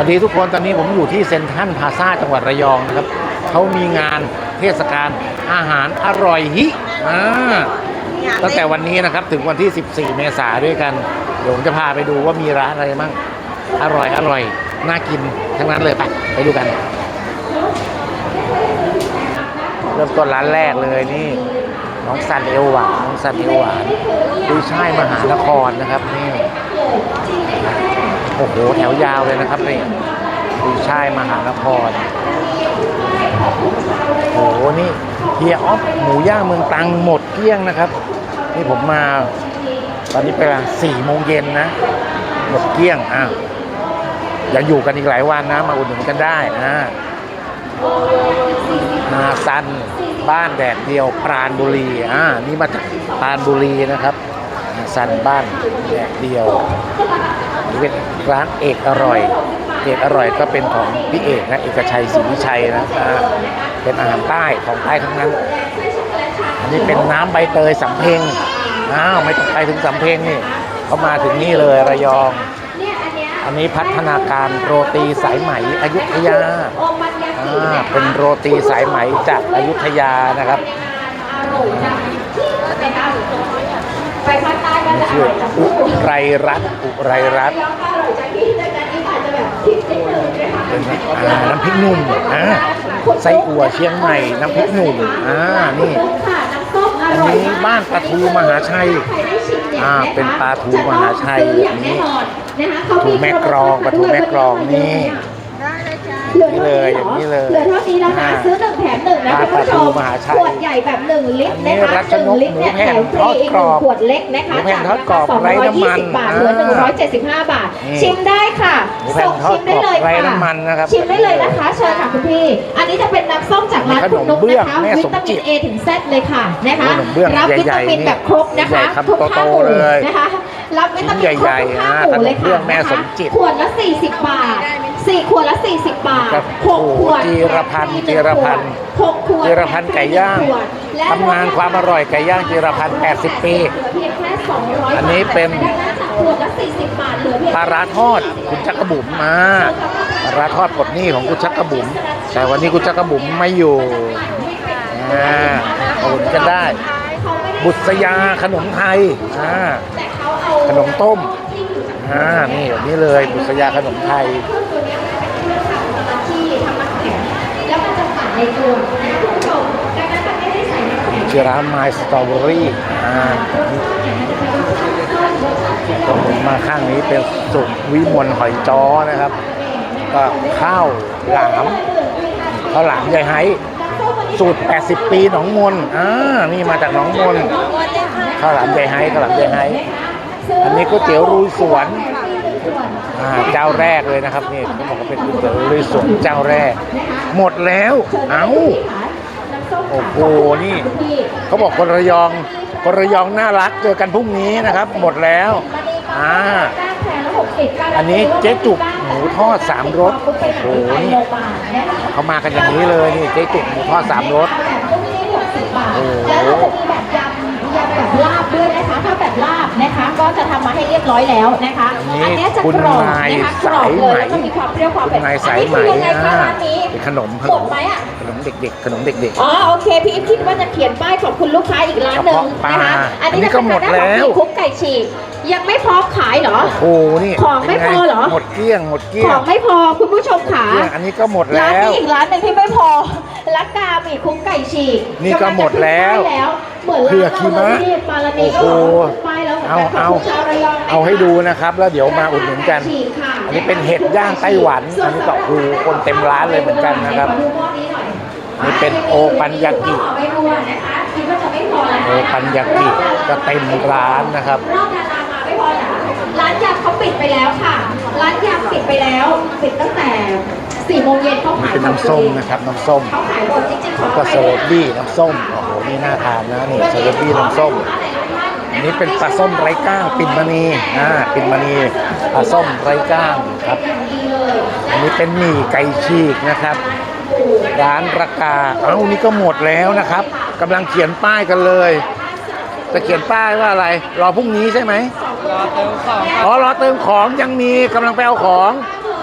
สวัสดีทุกคนตอนนี้ผมอยู่ที่เซนทรัลพาซาจังหวัดระยองนะครับเขามีงานเทศกาลอาหารอร่อยฮิอ่าตั้งแต่วันนี้นะครับถึงวันที่ 14 เมษายนด้วยกัน เดี๋ยวผมจะพาไปดูว่ามีร้านอะไรบ้างอร่อยอร่อยน่ากินทั้งนั้นเลยไปไปดูกัน เริ่มต้นร้านแรกเลยนี่ น้องซันเอวหวานน้องซันเอวหวานดูช่ายมหานครนะครับนี่ โอ้โห แถวยาวเลยนะครับนี่ดูช่ายมหานคร โอ้โห นี่เฮียออฟหมูย่างเมืองตรังหมดเกลี้ยงนะครับ นี่ผมมา ตอนนี้เป็นเวลาสี่โมงเย็นนะ หมดเกลี้ยงอะยังอยู่กันอีกหลายวันนะ มาอุดหนุนกันได้อ่านาซันบ้านแดดเดียวปราณบุรีอ่านี่มาจากปราณบุรีนะครับ ซันบ้านแดดเดียวเป็นร้านเอกอร่อย เอกอร่อยก็เป็นของพี่เอกนะเอกชัยศรีวิชัยนะเป็นอาหารใต้ของใต้ทั้งนั้น อันนี้เป็นน้ำใบเตยสำเพ็งอ้าวไม่ต้องไปถึงสำเพ็งนี่เขามาถึงนี่เลยระยอง อันนี้พัฒนาการโรตีสายไหมอยุธยาอ่าเป็นโรตีสายไหมจากอยุธยานะครับ ไปภาคใต้ก็จะอชื่อร่อยจากอุไรรัตน์อุไรรัตน์อร่อยจากที่แต่อันนี้อาจจะแบบคิดนิดนึงนะคะเป็นอ่าน้ำพริกหนุ่มอ่าไส้อั่วเชียงใหม่น้ำพริกหนุ่มอ่านี่ ค่ะน้ำส้มออันร่อยนี้บ้านปลาทูมหาชัยใครได้ชิมเนี่ยอ่าะคะเป็นปลาทูมหาชัยจะต้องซื้ออย่างแน่นอนนะคะเขาปลาทูแม่กรองปลาทูแม่กรองนี่ นี่เลยอย่างนี้เลยเหลือเท่านี้แล้วนะอ่าซื้อหนึ่งแถมหนึ่งนะปลาคุณผู้ชทูมมหาชัยขวดใหญ่แบบหนึ่งลิตรอันนี้นะคะรัชนกหนึ่งลิตรเนี่ยหมูแผ่แถนมฟรีอีกทอดกรอบหนึ่งขวดเล็กนะคะหมูแผ่นทอดกรอบจากไร้น้ำมัน220บาทเหลืออ่า175บาท นี่ชิมได้ค่ะหมูแผ่นทอดชิมได้เลยกรอบไร้ค่ะน้ำมันนะครับชิมได้เลยนะคะเชิญค่ะคุณพี่ อันนี้จะเป็นน้ำส้มจากร้านคุณนุ๊กขนมเบื้องนะคะแม่วิสมตาจิมินต เอถึงเซเลยค่ะนะคะ ขนมเบื้องรับวิตามินใหญ่ๆแบบครบนะคะใหญ่ๆคำทุกห้าหโตมู่ๆเลยนะคะ รับวิตามินครบชิ้นใหญ่ๆทุกห้าอ่าหมู่เลยขนมเบื้ค่ะองแม่นะคะสมจิตขวดละ 40 บาทสี่ขวดละ 40 บาทครับหกขวดโอ้จีรพันธ์จีรพันธ์หกขวดจีรพันธ์ไก่ย่างขวดและตำนานความอร่อยไก่ย่างจีรพันธ์80 ปีเหลือเพียงแค่200อันนี้เป็นดังนั้นจากขวดละ40บาทเหลือเพียงปลาร้าทอดคุณจักรบุ๋มมาปลาร้าทอดปลดหนี้ของคุณจักรบุ๋มแต่วันนี้คุณจักรบุ๋มไม่อยู่อ่าเอาอุ่นกันได้ บุษยาขนมไทยอ่าแต่เขนมต้มอ่านี่แบบนี้เลยบุษยาขนมไทยที่ทำน้ำแข็งแล้วมันจะผ่านในตัวนะคุณผู้ชมดังนั้นมันไม่ได้ใส่น้ำแข็งชื่อร้านไมสตรอเบอรี่อ่าตรงมมาข้างนี้เป็นสุกวิมลหอยจ้อนะครับ ก็ข้าวหลามข้าวหลามยายไฮสูตร 80 ปีหนองมนอ่านี่มาจากหนองมนข้าวหลามยายไฮข้าวหลามยายไฮ อันนี้ก๋วยเตี๋ยวรุยสวนอ่าเจ้าแรกเลยนะครับนี่เขาบอกว่าเป็นก๋วยเตี๋ยวรุยสวนเจ้าแรก หมดแล้วเอ้าโอ้โหนี่เขาบอกคนระยองคนระยองน่ารักเจอกันพรุ่งนี้นะครับ หมดแล้วอ่าอันนี้เจ๊จุกหมูทอดสามรสโอ้โหนี่เขามากันอย่างนี้เลยนี่เจ๊จุกหมูทอดสามรสโอ้โห ให้เรียบร้อยแล้วนะคะ อันนี้เนี้ยจะคุณกรอบนายนะคะกรสาอบยเลไหมยแล้วก็มีความเปรี้ยวความคุเผ็ดณนายสายไหมอันนี้คือยังไงคะอ่าร้านนี้เป็นขนมขหมนดมไหมอะขนมเด็กๆ ขนมเด็กอ๋อโอเคพี่อีฟคิดว่าจะเขียนป้ายขอบคุณลูกค้าอีกร้านหนึ่งกระเพาะปลานะคะอันนี้จะก็หมดแล้วเป็นคุกไก่ฉีกยังไม่พร้อมขายเหรอๆโอ้โหนี่ของไม่เป็นงพอเหรอหมดเกลี้ยงหมดเกลี้ขยองงไม่พอคุณผู้ชมขาเกลี้ยงอันนี้ก็หมดร้านแล้วนี้อีกร้านหนึ่งที่ไม่พอลักกามีคุกไก่ฉีกนี่ก็หมดแล้วกำงจะขึ้นป้ายแล้วเหมือนเผือกร้านขี้เราม้าเลยที่ปารานีก็โอ้โหป้ายแล้วหมืน เอากันเอาขบคุณชวระยงนะคะเอาให้ดูนะครับ แล้วเดี๋ยวมาอุดหนุนกันฉีค่ะอันนี้เป็นเห็ดย่างไต้หวันอันนี้ก็โอ้โหคนเต็มร้านเลยเหมือนกันนะครับขอดูหม้อนี้หน่อยนี่เป็นโอปันยากิไม่พอนะคะคิดว่าจะไม่พอแล้วโอปันยากิก็เต็มร้านนะครับรอบดารามาไม่พอนะร้านยำเขาปิดไปแล้วค่ะ ร้านยำปิดไปแล้วปิดตั้งแต่4โมงเย็นเขานี่ขายเป็นน้ำส้มนะครับน้ำส้มเขาขายหมดจริงๆแล้วก็เซเลบบี้น้ำส้มโอ้โหนี่น่าทานนะนี่เซเลบบี้น้ำส้ม อันนี้เป็นปลาส้มไร้ก้างปิ่นมณีอ่าปิ่นมณีปลาส้มไร้ก้างครับ อันนี้เป็นหมี่ไก่ฉีกนะครับ ร้านรากาเอ้านี่ก็หมดแล้วนะครับกำลังเขียนป้ายกันเลยจะเขียนป้ายว่าอะไร รอพรุ่งนี้ใช่ไหมรอเติมของอ๋อรอเติมของยังมีกำลังไปเอาของ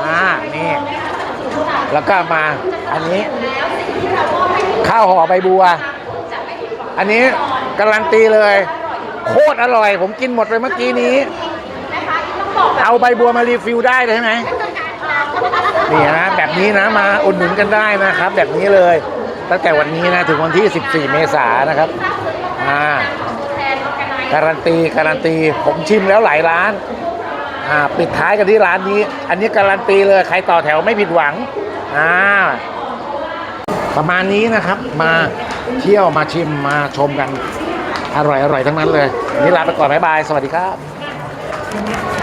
อ่านี่แล้วก็มาอันนี้ ข้าวห่อใบบัว อันนี้การันตีเลย โคตรอร่อย ผมกินหมดไปเมื่อกี้นี้ เอาใบบัวมารีฟิลได้เลยใช่ไหมนี่นะแบบนี้นะมาอุดหนุนกันได้นะครับ แบบนี้เลย ตั้งแต่วันนี้นะถึงวันที่ 14 เมษายนนะครับอ่าการันตีการันตี ผมชิมแล้วหลายร้านอ่าปิดท้ายกันที่ร้านนี้ อันนี้การันตีเลยใครต่อแถวไม่ผิดหวังอ่าประมาณนี้นะครับมาเที่ยวมาชิมมาชมกัน อร่อยอร่อยทั้งนั้นเลยวันนี่ลาไปก่อนบ๊ายบายสวัสดีครับ